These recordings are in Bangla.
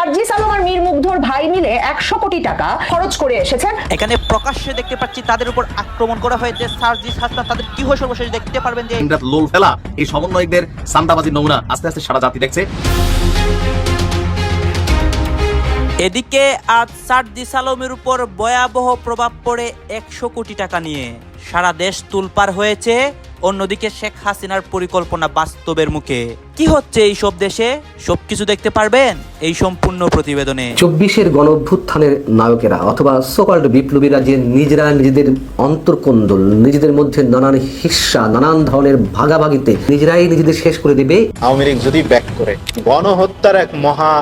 সার্জিস আলম আর মীর মুগ্ধর ভাই মিলে একশো কোটি টাকা খরচ করে এসেছেন। এখানে প্রকাশ্যে দেখতে পাচ্ছি তাদের উপর আক্রমণ করা হয়েছে। সার্জিস হাসনাত তাদের কি হয় সর্বশেষ দেখতে পারবেন যে লোল ফেলা এই সমন্বয়কদের সান্দাবাজি নমুনা আস্তে আস্তে সারা জাতি দেখছে। এদিকে আজ সার্জিস আলমের উপর ভয়াবহ প্রভাব পড়ে একশো কোটি টাকা নিয়ে। সারা দেশ তুলপার হয়েছে। অন্যদিকে শেখ হাসিনার পরিকল্পনা বাস্তবের মুখে। কি হচ্ছে এই সব দেশে? সবকিছু দেখতে পারবেন এই সম্পূর্ণ প্রতিবেদনে। চব্বিশের গণ অভ্যুত্থানের নায়কেরা অথবা সকল্ড বিপ্লবীরা যে নিজেরা নিজেদের অন্তর্কন্দল নিজেদের মধ্যে নানান হিস্সা নানান ধরনের ভাগাভাগিতে নিজেরাই নিজেদের শেষ করে দেবে। আওয়ামী লীগ যদি ব্যাক করে গণহত্যার এক মহা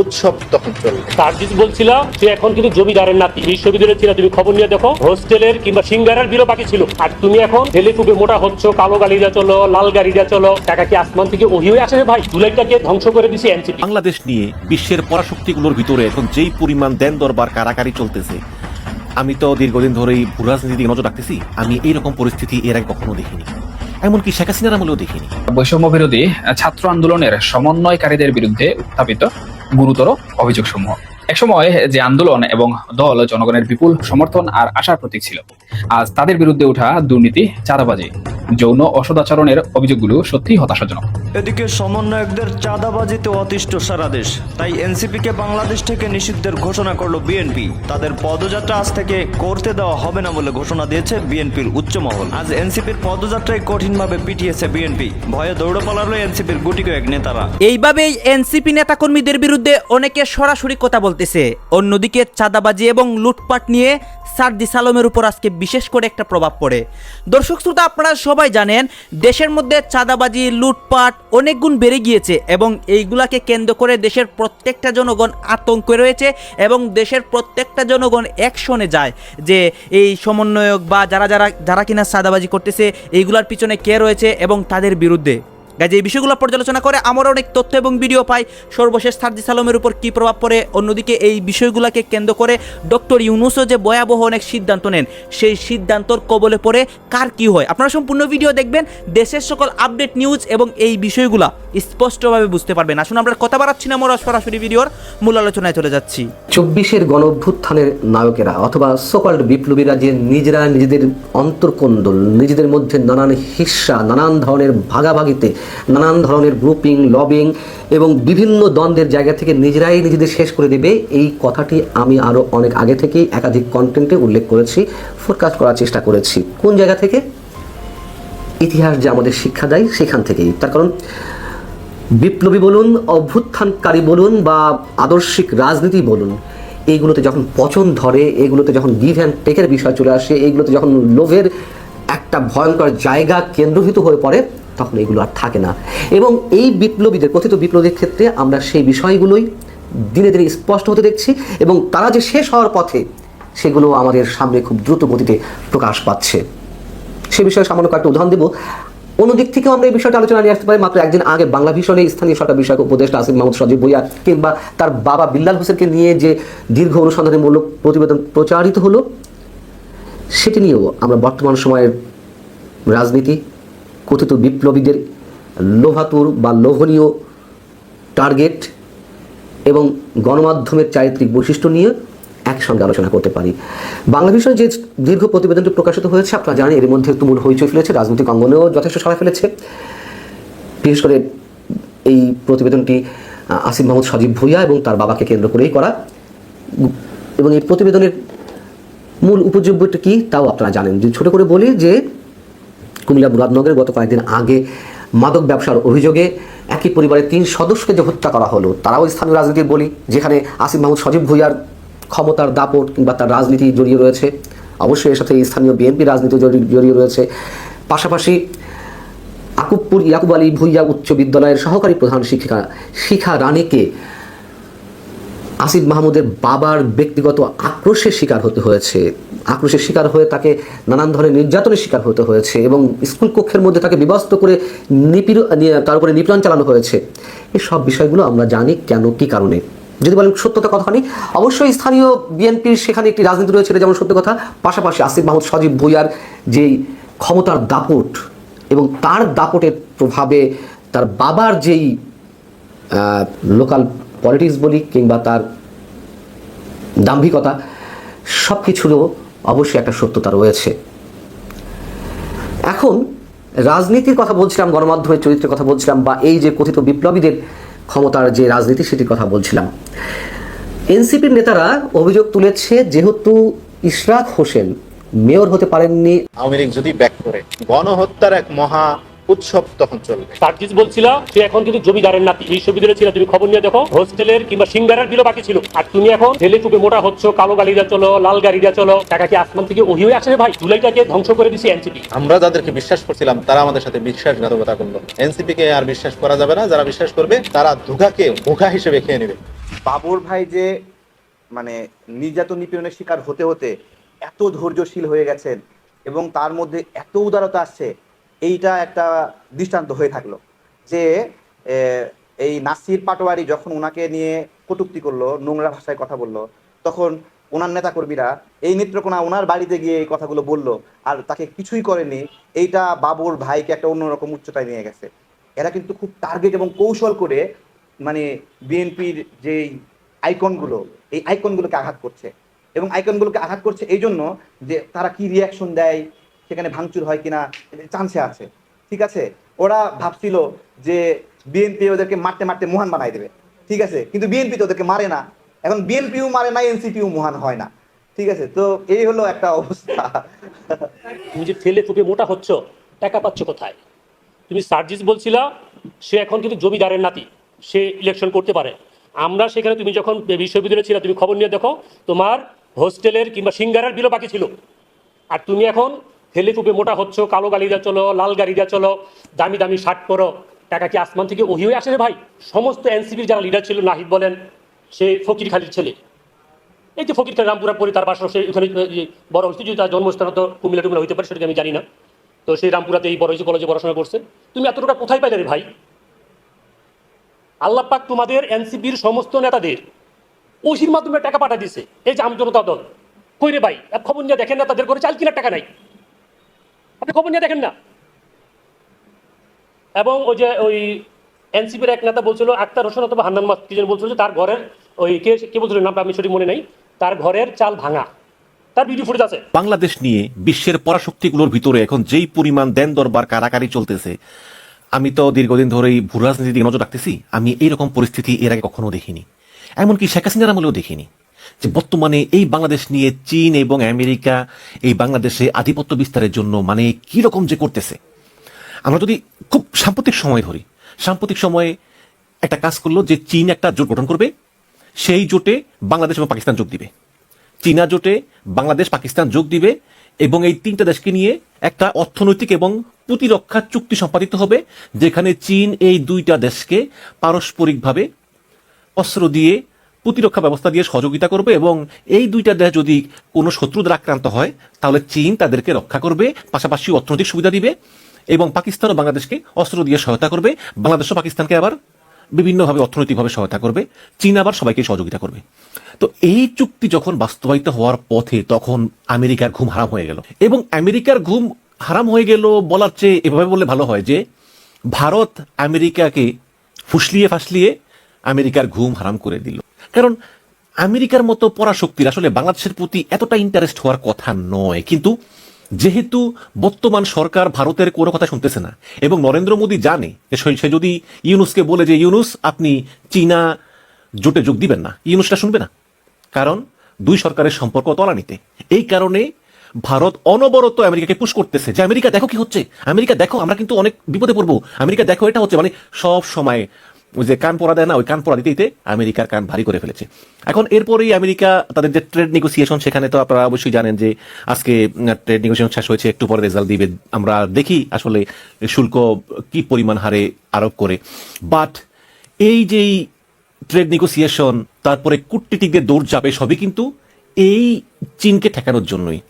উৎসব তখন চলবে সার্জিস বলছিল যে এখন কিন্তু জমিদারের নাতি। বিশ্ববিদ্যালয়ে ছিল তুমি খবর নিয়ে দেখো হোস্টেলের কিংবা সিঙ্গারার বিলও বাকি ছিল। আর তুমি এখন ঢেলে ফুপে মোটা হচ্ছ কালো গাড়ি যা চলো লাল গাড়ি যা চলো। টাকা কি আসমান থেকে ওহি হয়ে আসে ভাই? জুলাইটাকে ধ্বংস করে দিছে এনসিপি। বাংলাদেশ নিয়ে বিশ্বের পরাশক্তিগুলোর ভিতরে এখন যেই পরিমাণ দেন দরবার কারাকারি চলতেছে আমি তো দীর্ঘদিন ধরেই ভূরাজনীতি দিকে নজর রাখতেছি আমি এইরকম পরিস্থিতি এর আগে কখনো দেখিনি। এমনকি শেখ হাসিনার আমলেও দেখিনি। বৈষম্য বিরোধী ছাত্র আন্দোলনের সমন্বয়কারীদের বিরুদ্ধে উত্থাপিত গুরুতর অভিযোগসমূহ। একসময় যে আন্দোলন এবং দল জনগণের বিপুল সমর্থন আর আশার প্রতীক ছিল আজ তাদের বিরুদ্ধে ওঠা দুর্নীতি চাঁদাবাজি যৌন অসদাচরণের অভিযোগগুলো সত্যিই হতাশাজনক। এদিকে সমন্বয়কদের চাঁদাবাজিতে অতিষ্ঠ সারা দেশ তাই এনসিপিকে বাংলাদেশ থেকে নিষিদ্ধের ঘোষণা করল বিএনপি। তাদের পদযাত্রা আজ থেকে করতে দেওয়া হবে না বলে ঘোষণা দিয়েছে বিএনপির উচ্চ মহল আজ এনসিপির পদযাত্রায় কঠিনভাবে পিটিয়েছে বিএনপি। ভয়ে দৌড়ে পালালো এনসিপির গুটি কয়েক নেতারা। এইভাবেই এনসিপি নেতাকর্মীদের বিরুদ্ধে অনেকে সরাসরি কথা বলতেছে, অন্যদিকে চাঁদাবাজি এবং লুটপাট নিয়ে সার্জিস আলমের উপর আজকে বিশেষ করে একটা প্রভাব পড়ে। দর্শক শ্রোতা, আপনারা সবাই জানেন, দেশের মধ্যে চাঁদাবাজি, লুটপাট অনেক গুণ বেড়ে গিয়েছে এবং এইগুলাকে কেন্দ্র করে দেশের প্রত্যেকটা জনগণ আতঙ্কে রয়েছে এবং দেশের প্রত্যেকটা জনগণ অ্যাকশনে যায় যে এই সমন্বয়ক বা যারা যারা যারা কিনা চাঁদাবাজি করতেছে, এইগুলার পিছনে কে রয়েছে এবং তাদের বিরুদ্ধে। গাইজ, এই বিষয়গুলো পর্যালোচনা করে আমরা অনেক তথ্য এবং ভিডিও পাই। সর্বশেষ সার্জিস আলমের উপর কী প্রভাব পড়ে? অন্যদিকে এই বিষয়গুলোকে কেন্দ্র করে ডক্টর ইউনুসও যে ভয়াবহ অনেক সিদ্ধান্ত নেন, সেই সিদ্ধান্তর কবলে পড়ে কার কি হয়? আপনারা সম্পূর্ণ ভিডিও দেখবেন, দেশের সকল আপডেট নিউজ এবং এই বিষয়গুলো স্পষ্টভাবে বুঝতে পারবেন। আসুন, আমরা কথা বাড়াচ্ছি না, আমরা সরাসরি ভিডিওর মূল আলোচনায় চলে যাচ্ছি। চব্বিশের গণ অভ্যুত্থানের নায়কেরা অথবা সকল বিপ্লবীরা যে নিজেরা নিজেদের অন্তর্কন্দল, নিজেদের মধ্যে নানান হিস্সা, নানান ধরনের ভাগাভাগিতে নানান ধরনের গ্রুপিং লবিং এবং বিভিন্ন দ্বন্দ্বের জায়গা থেকে নিজেরাই নিজেদের শেষ করে দেবে। এই কথাটি আমি আরও অনেক আগে থেকেই একাধিক কন্টেন্টে উল্লেখ করেছি ফোরকাস্ট করার চেষ্টা করেছি। কোন জায়গা থেকে? ইতিহাস যে আমাদের শিক্ষা দেয় সেখান থেকেই। তার কারণ, বিপ্লবী বলুন, অভ্যুত্থানকারী বলুন বা আদর্শিক রাজনীতি বলুন এইগুলোতে যখন পচন ধরে, এগুলোতে যখন গিভ অ্যান্ড টেকের বিষয় চলে আসে এইগুলোতে যখন লোভের একটা ভয়ঙ্কর জায়গা কেন্দ্রভূত হয়ে পড়ে তখন এগুলো আর থাকে না। এবং এই বিপ্লবীদের, কথিত বিপ্লবীদের ক্ষেত্রে আমরা সেই বিষয়গুলোই দিনে দিনে স্পষ্ট হতে দেখছি এবং তারা যে শেষ হওয়ার পথে সেগুলো আমাদের সামনে খুব দ্রুত গতিতে প্রকাশ পাচ্ছে। সে বিষয়ে সামান্য কয়েকটা উদাহরণ দেবো। অন্যদিক থেকেও আমরা এই বিষয়টা আলোচনা নিয়ে আসতে পারি। মাত্র একদিন আগে বাংলা ভীষণে স্থানীয় সরকার বিষয়ক উপদেষ্টা আসিফ মাহমুদ সজীব ভুইয়া কিংবা তার বাবা বিল্লাল হোসেনকে নিয়ে যে দীর্ঘ অনুসন্ধানের অনুসন্ধানমূলক প্রতিবেদন প্রচারিত হলো, সেটি নিয়েও আমরা বর্তমান সময়ের রাজনীতি কথিত বিপ্লবীদের লোভাতুর বা লোভনীয় টার্গেট এবং গণমাধ্যমের চারিত্রিক বৈশিষ্ট্য নিয়ে একসঙ্গে আলোচনা করতে পারি। বাংলা বিষয়ে যে দীর্ঘ প্রতিবেদনটি প্রকাশিত হয়েছে, আপনারা জানেন এর মধ্যে তুমুল হইচই ফেলেছে, রাজনৈতিক অঙ্গনেও যথেষ্ট সাড়া ফেলেছে। বিশেষ করে এই প্রতিবেদনটি আসিফ মাহমুদ সজীব ভুইয়া এবং তার বাবাকে কেন্দ্র করেই করা। এবং এই প্রতিবেদনের মূল উপযোগ্যটা কি, তাও আপনারা জানেন। যদি ছোট করে বলি যে কুমিল্লা মুরাদনগরে গত কয়েকদিন আগে মাদক ব্যবসার অভিযোগে একই পরিবারের তিন সদস্যকে যে হত্যা করা হলো, তারাও স্থানীয় রাজনীতির বলি, যেখানে আসিফ মাহমুদ, সজীব ভুইয়ার ক্ষমতার দাপট কিংবা তার রাজনীতি জড়িয়ে রয়েছে। অবশ্যই এর সাথে স্থানীয় বিএনপি রাজনীতি জড়ি- জড়িয়ে রয়েছে। পাশাপাশি আকুবপুর ইয়াকুব আলী ভুইয়া উচ্চ বিদ্যালয়ের সহকারী প্রধান শিক্ষিকা শিখা রানীকে আসিফ মাহমুদের বাবার ব্যক্তিগত আক্রোশের শিকার হতে হয়েছে। আক্রোশের শিকার হয়ে তাকে নানান ধরনের নির্যাতনের শিকার হতে হয়েছে এবং স্কুল কক্ষের মধ্যে তাকে বিবস্ত করে নিপীড় তার উপরে নিপীড়ন চালানো হয়েছে। এই সব বিষয়গুলো আমরা জানি কেন, কি কারণে? যদি বলেন সত্যতা কথা কথাখানি অবশ্যই স্থানীয় বিএনপির সেখানে একটি রাজনীতি রয়েছে, এটা যেমন সত্য কথা। পাশাপাশি আসিফ মাহমুদ, সজীব ভুইয়ার যেই ক্ষমতার দাপট এবং তার দাপটের প্রভাবে তার বাবার যেই লোকাল পলিটিক্স বলি কিংবা তার দাম্ভিকতা সব কিছুরও অবশ্যই একটা সত্যতা রয়েছে। এখন রাজনীতির কথা বলছিলাম, গণমাধ্যমের চরিত্রের কথা বলছিলাম বা এই যে কথিত বিপ্লবীদের ক্ষমতার যে রাজনীতি সেটির কথা বলছিলাম। এনসিপির নেতারা অভিযোগ তুলেছে যেহেতু ইশরাক হোসেন মেয়র হতে পারেননি। আওয়ামী লীগ যদি ব্যাক করে, গণহত্যার এক মহা উৎসব তখন চলবে। সার্জিস বলছিল সে এখন কিন্তু জমিদারের নাতি। বিশ্ববিদ্যালয়ে ছিল তুমি খবর নিয়ে দেখো হোস্টেলের কিংবা সিঙ্গারার বিলও বাকি ছিল। আর তুমি এখন ঢেলে চুপে মোটা হচ্ছ কালো গাড়িটা চলো লাল গাড়িটা চলো টাকা কি আসমান থেকে ওহি হয়ে আসে ভাই। জুলাইটাকে ধ্বংস করে দিছে এনসিপি। আমরা যাদেরকে বিশ্বাস করছিলাম তারা আমাদের সাথে বিশ্বাসঘাতকতা করল। এনসিপি কে আর বিশ্বাস করা যাবে না। যারা বিশ্বাস করবে তারা ধুকাকে মুখা হিসেবে খেয়ে নেবে। বাবর ভাই যে মানে নির্যাতন নিপীড়নের শিকার হতে হতে এত ধৈর্যশীল হয়ে গেছেন এবং তার মধ্যে এত উদারতা আসছে এইটা একটা দৃষ্টান্ত হয়ে থাকল যে এই নাসির পাটোয়ারি যখন ওনাকে নিয়ে কটুক্তি করল, নোংরা ভাষায় কথা বলল, তখন ওনার নেতাকর্মীরা এই নেত্রকোনা ওনার বাড়িতে গিয়ে এই কথাগুলো বলল আর তাকে কিছুই করেনি এইটা বাবুর ভাইকে একটা অন্যরকম উচ্চতায় নিয়ে গেছে। এরা কিন্তু খুব টার্গেট এবং কৌশল করে মানে বিএনপির যেই আইকনগুলো, এই আইকনগুলোকে আঘাত করছে। এবং আইকনগুলোকে আঘাত করছে এই জন্য যে তারা কি রিয়াকশন দেয় সেখানে ভাঙচুর হয় কিনা চান্সে আছে। ঠিক আছে? ওরা ভাবছিল যে বিএনপি ওদেরকে মারতে মারতে মহান বানাই দেবে। ঠিক আছে? কিন্তু বিএনপি তো ওদেরকে মারে না। এখন বিএনপিও মারে না এনসিপিও মহান হয় না। ঠিক আছে? তো এই হলো একটা অবস্থা। তুমি যে ফেলে ফুপে মোটা হচ্ছ, টাকা পাচ্ছ কোথায়? তুমি সার্জিস বলছিলা, সে এখন কিন্তু জমিদারের নাতি। সে ইলেকশন করতে পারে। আমরা সেখানে তুমি যখন বিশ্ববিদ্যালয়ে ছিল, তুমি খবর নিয়ে দেখো, তোমার হোস্টেলের কিংবা সিঙ্গারের বিলও বাকি ছিল। আর তুমি এখন ফেলে ফুপে মোটা হচ্ছ, কালো গাড়িটা চলো, লাল গাড়িটা চলো, দামি দামি শার্ট পরো। টাকা কি আসমান থেকে ওহি হয়ে আসে রে ভাই? সমস্ত এনসিপির যারা লিডার ছিল, নাহিদ বলেন, সে ফকির খালির ছেলে। এই যে ফকির খান রামপুরা পরে, তার সে ওখানে বড় হয়েছে, যদি তার জন্মস্থান তো কুমিল্লা টুমিল্লা হইতে পারে সেটাকে আমি জানি না। তো সেই রামপুরাতে এই বড় হয়েছে কলেজে পড়াশোনা করছে। তুমি এতটুকু কোথায় পাইলে রে ভাই? আল্লাহ পাক তোমাদের এনসিপির সমস্ত নেতাদের ওসির মাধ্যমে টাকা পাঠা দিছে এই যে আমজনতা দল। কই রে ভাই? খবর নিয়ে দেখেন না তাদের করে চাল কিনার টাকা নাই। আপনি খবর নিয়ে দেখেন না। এবং ওই যে ওই এনসিপির এক নেতা বলছিল, আক্তার হোসেন অথবা হান্নান মাস, কি যেন বলছিল যে তার ঘরের ওই কে কে বলছিল, নামটা আমি সঠিক মনে নাই, তার ঘরের চাল ভাঙা। তার ভিডিও ফুটেজ আছে। বাংলাদেশ নিয়ে বিশ্বের পরাশক্তিগুলোর ভিতরে এখন যেই পরিমাণ দেন দরবার কারাকারি চলতেছে, আমি তো দীর্ঘদিন ধরেই ভূ রাজনীতির দিকে নজর রাখতেছি, আমি এইরকম পরিস্থিতি এর আগে কখনো দেখিনি। এমনকি শেখ হাসিনার আমলেও দেখিনি। যে বর্তমানে এই বাংলাদেশ নিয়ে চীন এবং আমেরিকা এই বাংলাদেশে আধিপত্য বিস্তারের জন্য মানে কি রকম যে করতেছে। আমরা যদি খুব সাম্প্রতিক সময় ধরি, সাম্প্রতিক সময়ে একটা কাজ করল যে চীন একটা জোট গঠন করবে, সেই জোটে বাংলাদেশ এবং পাকিস্তান যোগ দিবে। চীনা জোটে বাংলাদেশ, পাকিস্তান যোগ দিবে এবং এই তিনটা দেশকে নিয়ে একটা অর্থনৈতিক এবং প্রতিরক্ষা চুক্তি সম্পাদিত হবে, যেখানে চীন এই দুইটা দেশকে পারস্পরিকভাবে অস্ত্র দিয়ে প্রতিরক্ষা ব্যবস্থা দিয়ে সহযোগিতা করবে এবং এই দুইটা দেশ যদি কোনো শত্রুদের আক্রান্ত হয়, তাহলে চীন তাদেরকে রক্ষা করবে, পাশাপাশি অর্থনৈতিক সুবিধা দিবে এবং পাকিস্তান ও বাংলাদেশকে অস্ত্র দিয়ে সহায়তা করবে। বাংলাদেশ ও পাকিস্তানকে আবার বিভিন্নভাবে অর্থনৈতিকভাবে সহায়তা করবে। চীন আবার সবাইকে সহযোগিতা করবে। তো এই চুক্তি যখন বাস্তবায়িত হওয়ার পথে তখন আমেরিকার ঘুম হারাম হয়ে গেল এবং আমেরিকার ঘুম হারাম হয়ে গেল বলার চেয়ে এভাবে বললে ভালো হয় যে, ভারত আমেরিকাকে ফুসলিয়ে ফাসলিয়ে আমেরিকার ঘুম হারাম করে দিল। কারণ আমেরিকার মতো পরাশক্তির আসলে বাংলাদেশের প্রতি এতটা ইন্টারেস্ট হওয়ার কথা নয়। কিন্তু যেহেতু বর্তমান সরকার ভারতের কোনো কথা শুনতেছে না, এবং নরেন্দ্র মোদী জানে সে যদি ইউনুসকে বলে যে, ইউনুস, আপনি চীনা জোটে যোগ দিবেন না। ইউনুসটা শুনবে না। কারণ দুই সরকারের সম্পর্ক তলানিতে। এই কারণে ভারত অনবরত আমেরিকাকে পুশ করতেছে যে, আমেরিকা দেখো কি হচ্ছে। আমেরিকা দেখো, আমরা কিন্তু অনেক বিপদে পড়ব। আমেরিকা দেখো, এটা হচ্ছে। মানে সব সময় ওই যে কান পড়া দেয় না, ওই কান পড়া দিতে দিতে আমেরিকার কান ভারী করে ফেলেছে। এখন এরপরেই আমেরিকা তাদের যে ট্রেড নেগোসিয়েশন সেখানে তো আপনারা অবশ্যই জানেন যে আজকে ট্রেড নেগোসিয়েশন শেষ হয়েছে, একটু পরে রেজাল্ট দিবে। আমরা দেখি আসলে শুল্ক কি পরিমাণ হারে আরোপ করে। বাট এই যেই ট্রেড নেগোসিয়েশন তারপরে কূটনীতিকদের দৌড় যাবে সবই কিন্তু এই চীনকে ঠেকানোর জন্যই।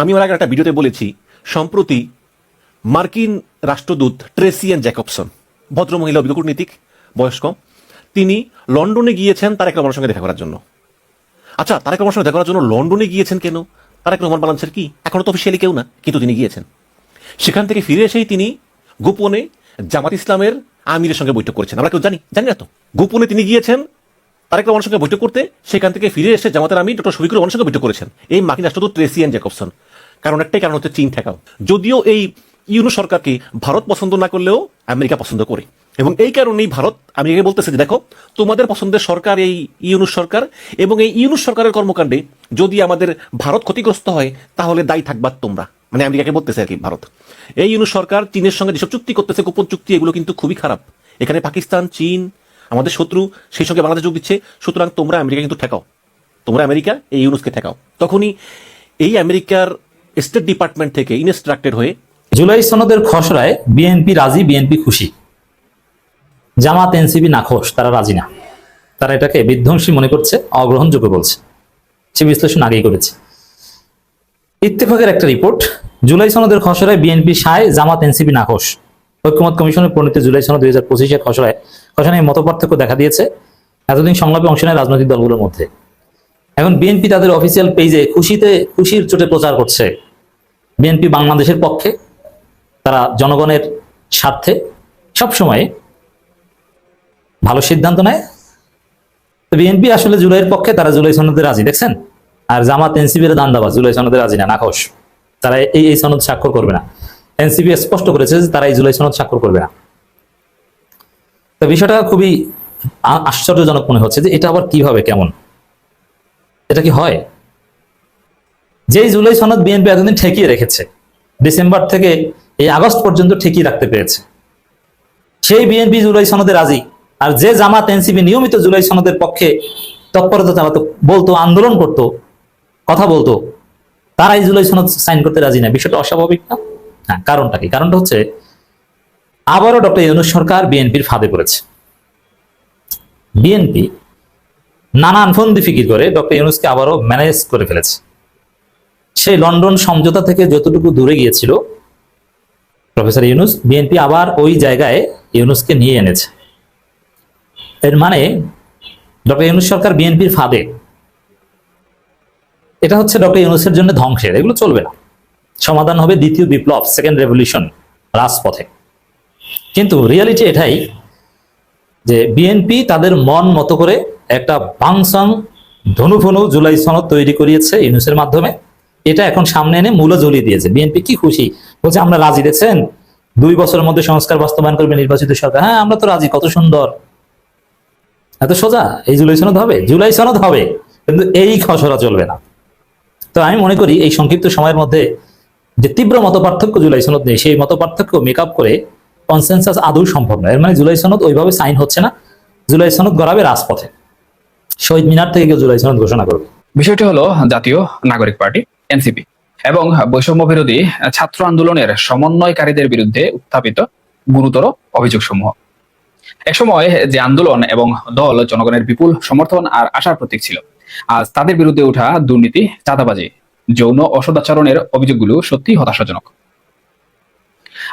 আমি ওর আগে একটা ভিডিওতে বলেছি, সম্প্রতি মার্কিন রাষ্ট্রদূত ট্রেসিয়ান জ্যাকবসন, ভদ্রমহিলা অভিজ্ঞ কূটনীতিক বয়স্ক, তিনি লন্ডনে গিয়েছেন তারেক রহমানের সঙ্গে দেখা করার জন্য। আচ্ছা তারেক রহমানের সঙ্গে দেখা করার জন্য লন্ডনে গিয়েছেন কেন? তারেক রহমান বাংলাদেশের কি? এখনও তো অফিসিয়ালি কেউ না, কিন্তু তিনি গিয়েছেন। সেখান থেকে ফিরে এসেই তিনি গোপনে জামাত ইসলামের আমিরের সঙ্গে বৈঠক করেছেন। আমরা কেউ জানি জানি না তো। গোপনে তিনি গিয়েছেন তারেক রহমানের সঙ্গে বৈঠক করতে, সেখান থেকে ফিরে এসে জামাতের আমি ডক্টর শফিকুর রহমানের সঙ্গে বৈঠক করেছেন। এই মার্কিন রাষ্ট্রদূত ট্রেসিয়ান জ্যাকবসন। কারণ একটাই কারণ হচ্ছে চীন ঠেকাও। যদিও এই ইউনু সরকারকে ভারত পছন্দ না করলেও আমেরিকা পছন্দ করে। এবং এই কারণেই ভারত, আমি আমেরিকাকে বলতেছে যে দেখো, তোমাদের পছন্দের সরকার এই ইউনুস সরকার, এবং এই ইউনুস সরকারের কর্মকাণ্ডে যদি আমাদের ভারত ক্ষতিগ্রস্ত হয়, তাহলে দায়ী থাকবা তোমরা। মানে আমেরিকাকে বলতেছে আর কি ভারত। এই ইউনুস সরকার চীনের সঙ্গে যেসব চুক্তি করতেছে, গোপন চুক্তি, এগুলো কিন্তু খুবই খারাপ। এখানে পাকিস্তান, চীন, আমাদের শত্রু, সেই সঙ্গে বাংলাদেশ যোগ দিচ্ছে। সুতরাং তোমরা আমেরিকা কিন্তু ঠেকাও। তোমরা আমেরিকা, এই ইউনুসকে ঠেকাও। তখনই এই আমেরিকার স্টেট ডিপার্টমেন্ট থেকে ইনস্ট্রাক্টেড হয়ে জুলাই সনদের খসড়ায় বিএনপি রাজি, বিএনপি খুশি। জামাত এনসিবি নাখোশ, তারা রাজি না। তারা এটাকে বিধ্বংসী মনে করছে, অগ্রহণযোগ্য বলছে। সে বিশ্লেষণ আগেই করেছে। ইত্তেফাকের একটা রিপোর্ট, জুলাই সনদের খসড়ায় বিএনপি সায়, জামাত এনসিপি নাখোশ। ঐক্যমত কমিশনের প্রণীত জুলাই সনদ দুই হাজার পঁচিশের খসড়ায় খসড়ায় মত পার্থক্য দেখা দিয়েছে, এতদিন সংলাপে অংশ নেয় রাজনৈতিক দলগুলোর মধ্যে। এখন বিএনপি তাদের অফিসিয়াল পেজে খুশিতে, খুশির চোটে প্রচার করছে। বিএনপি বাংলাদেশের পক্ষে, তারা জনগণের স্বার্থে সবসময় ভালো সিদ্ধান্ত নেয়। তো বিএনপি আসলে জুলাইয়ের পক্ষে তারা জুলাই সনদে রাজি, দেখছেন? আর জামাত এনসিপির দান্দাবাজ, জুলাই সনদে রাজি না নাকশ তারা এই এই সনদ স্বাক্ষর করবে না। এনসিপি স্পষ্ট করেছে যে তারা এই জুলাই সনদ স্বাক্ষর করবে না। তো বিষয়টা খুবই আশ্চর্যজনক মনে হচ্ছে যে এটা আবার কীভাবে, কেমন? এটা কি হয়? যেই জুলাই সনদ বিএনপি এতদিন ঠেকিয়ে রেখেছে, ডিসেম্বর থেকে এই আগস্ট পর্যন্ত ঠেকিয়ে রাখতে পেরেছে। সেই বিএনপি জুলাই সনদে রাজি আর যে জামাত এনসিপি নিয়মিত জুলাই সনদের পক্ষে তৎপরতা চালাতো বলতো, আন্দোলন করতো, কথা বলতো তারা এই জুলাই সনদ সাইন করতে রাজি না। বিষয়টা অস্বাভাবিক না? হ্যাঁ কারণটা কি? কারণটা হচ্ছে আবারও ডক্টর ইউনুস সরকার বিএনপির ফাঁদে পড়েছে। বিএনপি নানান ফন্দি ফিকির করে ডক্টর ইউনুসকে আবারও ম্যানেজ করে ফেলেছে। সেই লন্ডন সমঝোতা থেকে যতটুকু দূরে গিয়েছিল, প্রফেসর ইউনুস বিএনপি আবার ওই জায়গায় ইউনুসকে নিয়ে এনেছে। এর মানে ডক্টর ইউনুস সরকার বিএনপির ফাঁদে। এটা হচ্ছে ডক্টর ইউনুসের জন্য ধ্বংসের, এগুলো চলবে না। সমাধান হবে দ্বিতীয় বিপ্লব সেকেন্ড রেভলিউশন রাজপথে। কিন্তু রিয়ালিটি এটাই যে বিএনপি তাদের মন মতো করে একটা বাংসাং ধনুফনু জুলাই সনদ তৈরি করিয়েছে ইউনুসের মাধ্যমে। এটা এখন সামনে এনে মূল জ্বলিয়ে দিয়েছে। বিএনপি কি খুশি? বলছে, আমরা রাজি, দেখছেন? দুই বছরের মধ্যে সংস্কার বাস্তবায়ন করবে নির্বাচিত সরকার। হ্যাঁ আমরা তো রাজি, কত সুন্দর। এত সোজা? এই জুলাই সনদ হবে? জুলাই সনদ হবে। কিন্তু এই খসড়া চলবে না। তো আমি মনে করি এই সংক্ষিপ্ত সময়ের মধ্যে যে তীব্র মত পার্থক্য জুলাই সনদ নেই, সেই মত পার্থক্য মেকআপ করে কনসেনসাস আদৌ সম্ভব নয় এর মানে জুলাই সনদ ওইভাবে সাইন হচ্ছে না। জুলাই সনদ গড়াবে রাজপথে। শহীদ মিনার থেকে জুলাই সনদ ঘোষণা করবে। বিষয়টি হলো জাতীয় নাগরিক পার্টি, এনসিপি। এবং বৈষম্য বিরোধী ছাত্র আন্দোলনের সমন্বয়কারীদের বিরুদ্ধে উত্থাপিত গুরুতর অভিযোগ সমূহ একসময় যে আন্দোলন এবং দল জনগণের বিপুল সমর্থন আর আশার প্রতীক ছিল। আজ তাদের বিরুদ্ধে ওঠা দুর্নীতি, চাঁদাবাজি, যৌন অসদাচরণের অভিযোগগুলো সত্যি হতাশাজনক।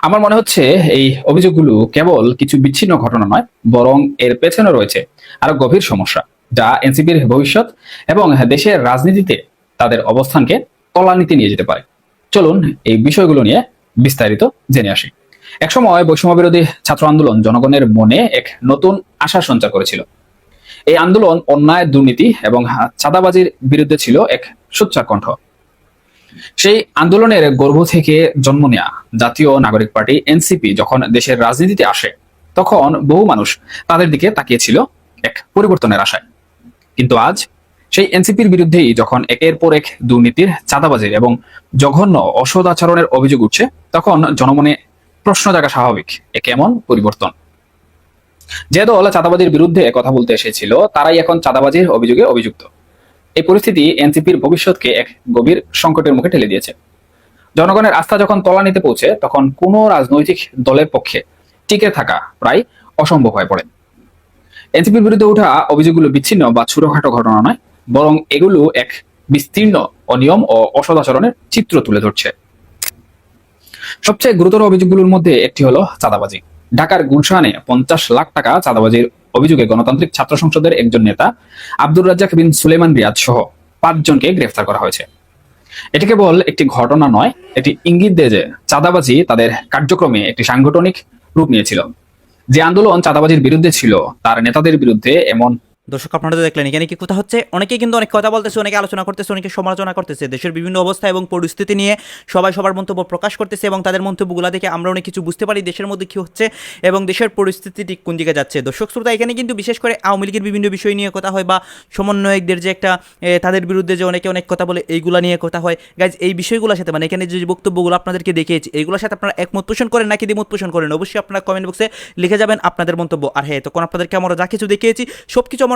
আমার মনে হচ্ছে এই অভিযোগগুলো কেবল কিছু বিচ্ছিন্ন ঘটনা নয়, বরং এর পেছনে রয়েছে আরও গভীর সমস্যা, যা এনসিপির ভবিষ্যৎ এবং দেশের রাজনীতিতে তাদের অবস্থানকে তলানিতে নিয়ে যেতে পারে। চলুন এই বিষয়গুলো নিয়ে বিস্তারিত জেনে আসি। একসময় বৈষম্য বিরোধী ছাত্র আন্দোলন জনগণের মনে এক নতুন আশার সঞ্চার করেছিল। এই আন্দোলন অন্যায়, দুর্নীতি এবং চাঁদাবাজির বিরুদ্ধে ছিল এক সোচ্চার কণ্ঠ। সেই আন্দোলনের গর্ভ থেকে জন্ম নেয়া জাতীয় নাগরিক পার্টি এনসিপি যখন দেশের রাজনীতিতে আসে, তখন বহু মানুষ তাদের দিকে তাকিয়েছিল এক পরিবর্তনের আশায়। কিন্তু আজ সেই এনসিপির বিরুদ্ধেই যখন একের পর এক দুর্নীতির, চাঁদাবাজির এবং জঘন্য অসৎ আচরণের অভিযোগ উঠছে, তখন জনমনে প্রশ্ন জাগা স্বাভাবিক। এ কেমন পরিবর্তন? যে দল চাঁদাবাজির বিরুদ্ধে কথা বলতে এসেছিল, তারাই এখন চাঁদাবাজির অভিযোগে অভিযুক্ত। এই পরিস্থিতি এনসিপির ভবিষ্যৎকে এক গভীর সংকটের মুখে ঠেলে দিয়েছে। জনগণের আস্থা যখন তলানিতে পৌঁছে, তখন কোনো রাজনৈতিক দলের পক্ষে টিকে থাকা প্রায় অসম্ভব হয়ে পড়ে। এনসিপির বিরুদ্ধে ওঠা অভিযোগগুলো বিচ্ছিন্ন বা ছোটখাটো ঘটনা নয়, বরং এগুলো এক বিস্তীর্ণ অনিয়ম ও অসদাচরণের চিত্র তুলে ধরছে। সবচেয়ে গুরুতর অভিযোগগুলোর মধ্যে একটি হলো চাঁদাবাজি। ঢাকার গুলশানে পঞ্চাশ লাখ টাকা চাঁদাবাজির অভিযোগে গণতান্ত্রিক ছাত্র সংসদের একজন নেতা, আব্দুর রাজ্জাক বিন সুলেমান রিয়াদ সহ পাঁচজনকে গ্রেফতার করা হয়েছে। এটি কেবল একটি ঘটনা নয়, এটি ইঙ্গিত দেয় যে চাঁদাবাজি তাদের কার্যক্রমে একটি সাংগঠনিক রূপ নিয়েছিল। যে আন্দোলন চাঁদাবাজির বিরুদ্ধে ছিল, তার নেতাদের বিরুদ্ধে এমন দর্শক, আপনারা দেখলেন, এখানে কি কথা হচ্ছে? অনেকে কিন্তু অনেক কথা বলতেছে, অনেকে আলোচনা করতেছে, অনেকে সমালোচনা করতেছে। দেশের বিভিন্ন অবস্থা এবং পরিস্থিতি নিয়ে সবাই সবার মন্তব্য প্রকাশ করতেছে এবং তাদের মন্তব্যগুলো দেখে আমরা অনেক কিছু বুঝতে পারি দেশের মধ্যে কি হচ্ছে এবং দেশের পরিস্থিতি ঠিক কোন দিকে যাচ্ছে। দর্শক, শ্রোতা, এখানে কিন্তু বিশেষ করে আওয়ামী লীগের বিভিন্ন বিষয় নিয়ে কথা হয় বা সমন্বয়কদের যে একটা তাদের বিরুদ্ধে যে অনেকে অনেক কথা বলে, এইগুলা নিয়ে কথা হয়। গাইজ এই বিষয়গুলোর সাথে মানে এখানে যে বক্তব্যগুলো আপনাদেরকে দেখিয়েছি এইগুলোর সাথে আপনারা একমত পোষণ করেন নাকি দ্বিমত পোষণ করেন? অবশ্যই আপনারা কমেন্ট বক্সে লিখে যাবেন আপনাদের মন্তব্য। আর হ্যাঁ তখন আপনাদেরকে আমরা যা কিছু দেখিয়েছি সব কিছু আমরা